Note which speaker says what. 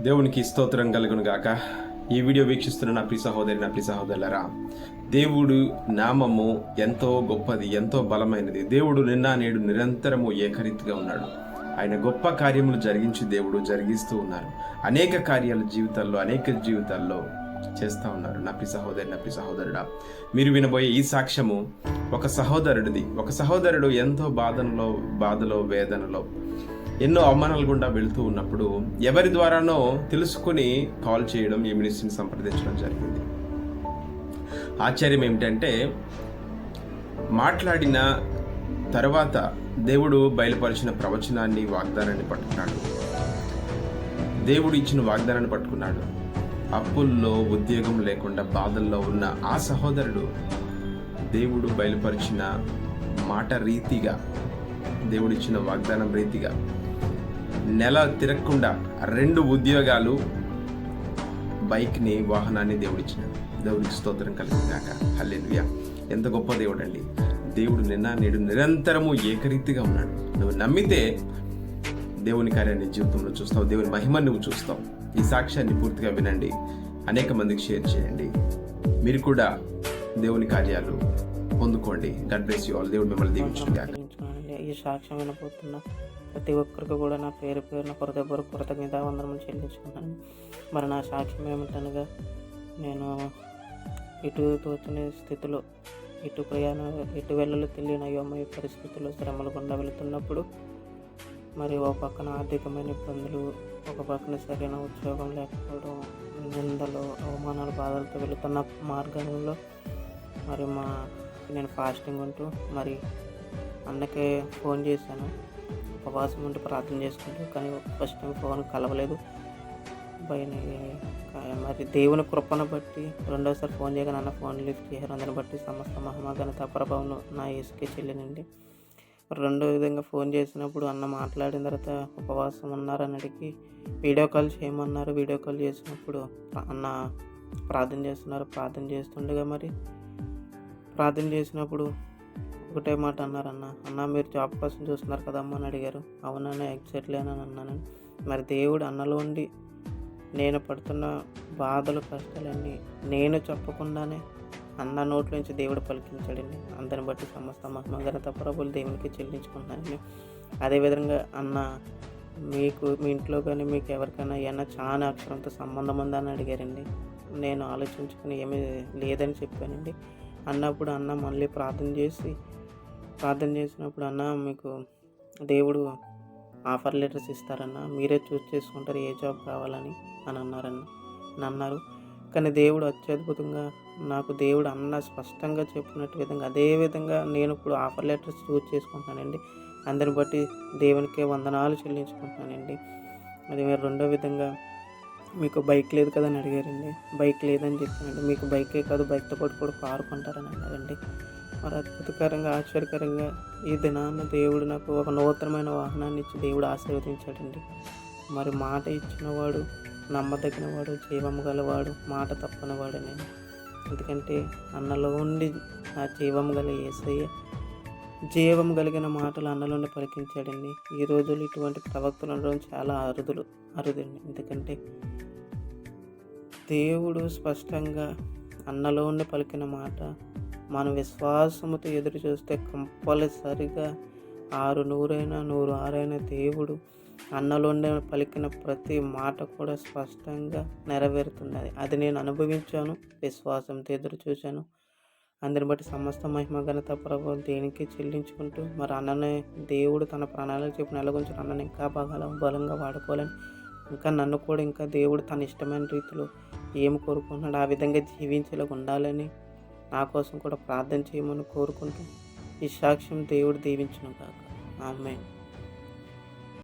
Speaker 1: దేవునికి స్తోత్రం కలుగును గాక ఈ వీడియో వీక్షిస్తున్న నా ప్రి సహోదరి నా ప్రి సహోదరులరా దేవుడు నామము ఎంతో గొప్పది ఎంతో బలమైనది. దేవుడు నిన్న నేడు నిరంతరము ఏకరీతిగా ఉన్నాడు. ఆయన గొప్ప కార్యములు జరిగించి దేవుడు జరిగిస్తూ ఉన్నారు. అనేక కార్యాలు జీవితాల్లో అనేక జీవితాల్లో చేస్తూ ఉన్నారు. నా ప్రియ సహోదరి నా ప్రియ సహోదరుడా మీరు వినబోయే ఈ సాక్ష్యము ఒక సహోదరుడిది. ఒక సహోదరుడు ఎంతో బాధనలో బాధలో వేదనలో ఎన్నో అవమానాలు గుండా వెళ్తూ ఉన్నప్పుడు ఎవరి ద్వారానో తెలుసుకుని కాల్ చేయడం ఈ మినిస్ట్రీని సంప్రదించడం జరిగింది. ఆశ్చర్యం ఏమిటంటే మాట్లాడిన తర్వాత దేవుడు బయలుపరిచిన ప్రవచనాన్ని వాగ్దానాన్ని పట్టుకున్నాడు. దేవుడు ఇచ్చిన వాగ్దానాన్ని పట్టుకున్నాడు. అప్పుల్లో ఉద్యోగం లేకుండా బాధల్లో ఉన్న ఆ సహోదరుడు దేవుడు బయలుపరిచిన మాట రీతిగా దేవుడిచ్చిన వాగ్దానం రీతిగా నెల తిరగకుండా రెండు ఉద్యోగాలు బైక్ని వాహనాన్ని దేవుడిచ్చినాడు దేవుడికి స్తోత్రం కలిగినాక హల్లెలుయ. ఎంత గొప్ప దేవుడు అండి దేవుడు నిన్న నేడు నిరంతరము ఏకరీతిగా ఉన్నాడు. నువ్వు నమ్మితే దేవుని కార్యాన్ని జీవితంలో చూస్తావు దేవుని మహిమను నువ్వు చూస్తావు. ఈ సాక్ష్యాన్ని పూర్తిగా వినండి. అనేక మందికి షేర్ చేయండి. మీరు కూడా దేవుని కార్యాలు పొందుకోండి. God bless you all. దేవుడు మిమ్మల్ని దీవించుగాక
Speaker 2: ఈ సాక్ష్యం వినబోతున్న. ప్రతి ఒక్కరికి కూడా నా పేరు పేరున కొరత కృతజ్ఞత వందనములు చెల్లించుకున్నాను మరి నా సాక్ష్యం ఏమిటనగా నేను ఇటు తోచని స్థితిలో ఇటు ప్రయాణం ఇటు వెళ్ళలో తెలియని అయోమయ పరిస్థితుల్లో శ్రమలు గుండా వెళుతున్నప్పుడు మరి ఒక పక్కన ఆర్థికమైన ఇబ్బందులు ఒక పక్కన సరైన ఉద్యోగం లేకపోవడం నిందలు అవమానాలు బాధలతో వెళుతున్న మార్గంలో మరి మా నేను ఫాస్టింగ్ ఉంటూ మరి అన్నకే ఫోన్ చేశాను. ఉపవాసం ఉంటే ప్రార్థన చేసుకుంటూ కానీ ఫస్ట్ టైం ఫోన్ కలవలేదు. పైన మరి దేవుని కృపను బట్టి రెండోసారి ఫోన్ చేయగా అన్న ఫోన్ లిఫ్ట్ చేశారు. అందుని బట్టి సమస్త మహిమ ప్రభావం నా ఇసుకే చెల్లినండి. రెండో విధంగా ఫోన్ చేసినప్పుడు అన్న మాట్లాడిన తర్వాత ఉపవాసం ఉన్నారని అడిగి వీడియో కాల్ చేయమన్నారు. వీడియో కాల్ చేసినప్పుడు అన్న ప్రార్థన చేస్తున్నారు. ప్రార్థన చేస్తుండగా మరి ప్రార్థన చేసినప్పుడు ఒకటే మాట అన్నారు అన్న అన్న మీరు జాబ్ కోసం చూస్తున్నారు కదమ్మా అని అడిగారు. అవునన్నా ఎగ్జాక్ట్లీ అన్నాను మరి దేవుడు అన్నలో ఉండి నేను పడుతున్న బాధలు కష్టాలన్నీ నేను చెప్పకుండానే అన్న నోట్ల నుంచి దేవుడు పలికించాడండి. అందరిని బట్టి సమస్త మహిమగరత ప్రభులు దేవునికి చెల్లించుకుంటానండి అదేవిధంగా అన్న మీకు మీ ఇంట్లో కానీ మీకు ఎవరికైనా ఏమన్నా చాలా అక్షరంతో సంబంధం ఉందా అని అడిగారండి. నేను ఆలోచించుకుని ఏమీ లేదని చెప్పానండి. అన్నప్పుడు అన్న మళ్ళీ ప్రార్థన చేసి ప్రార్థన చేసినప్పుడు అన్న మీకు దేవుడు ఆఫర్ లెటర్స్ ఇస్తారన్న మీరే చూస్ చేసుకుంటారు ఏ జాబ్ కావాలని అని అన్నారన్న అని అన్నారు. కానీ దేవుడు అత్యద్భుతంగా నాకు దేవుడు అన్న స్పష్టంగా చెప్పినట్టు విధంగా అదే విధంగా నేను ఇప్పుడు ఆఫర్ లెటర్స్ చూస్ చేసుకుంటానండి అందరిని బట్టి దేవునికి వందనాలు చెల్లించుకుంటున్నానండి. అది మీరు రెండో విధంగా మీకు బైక్ లేదు కదా అని అడిగారండి. బైక్ లేదని చెప్పానండి. మీకు బైకే కాదు బైక్తో పాటు కూడా కారు కొంటారని అన్నారండి. మరి అద్భుతకరంగా ఆశ్చర్యకరంగా ఈ దినాన దేవుడు నాకు ఒక నూతనమైన వాహనాన్ని ఇచ్చి దేవుడు ఆశీర్వదించాడండి. మరి మాట ఇచ్చినవాడు నమ్మదగినవాడు జీవం గలవాడు మాట తప్పనివాడు నేను. ఎందుకంటే అన్నలో ఉండి ఆ జీవం గల ఏసయ్య జీవం కలిగిన మాటలు అన్నలోనే పలికించాడండి. ఈ రోజులు ఇటువంటి ప్రవక్తలు ఉండడం చాలా అరుదులు అరుదండి. ఎందుకంటే దేవుడు స్పష్టంగా అన్నలో ఉండి పలికిన మాట మన విశ్వాసముతో ఎదురు చూస్తే కంపల్సరిగా ఆరు నూరైనా నూరు ఆరైన దేవుడు అన్నలోనే పలికిన ప్రతి మాట కూడా స్పష్టంగా నెరవేరుతున్నది అది నేను అనుభవించాను విశ్వాసంతో ఎదురు చూశాను. అందరిని బట్టి సమస్త మహిమ ఘనత ప్రభావం దేనికి చెల్లించుకుంటూ మరి అన్ననే దేవుడు తన ప్రాణాలకు చెప్పిన నెలగుంచిన అన్నని ఇంకా బాగా బలంగా వాడుకోవాలని ఇంకా నన్ను కూడా ఇంకా దేవుడు తన ఇష్టమైన రీతిలో ఏమి కోరుకుంటున్నాడు ఆ విధంగా జీవించేలా ఉండాలని నా కోసం కూడా ప్రార్థన చేయమని కోరుకుంటూ ఈ సాక్ష్యం దేవుడు దీవించును కాక ఆమె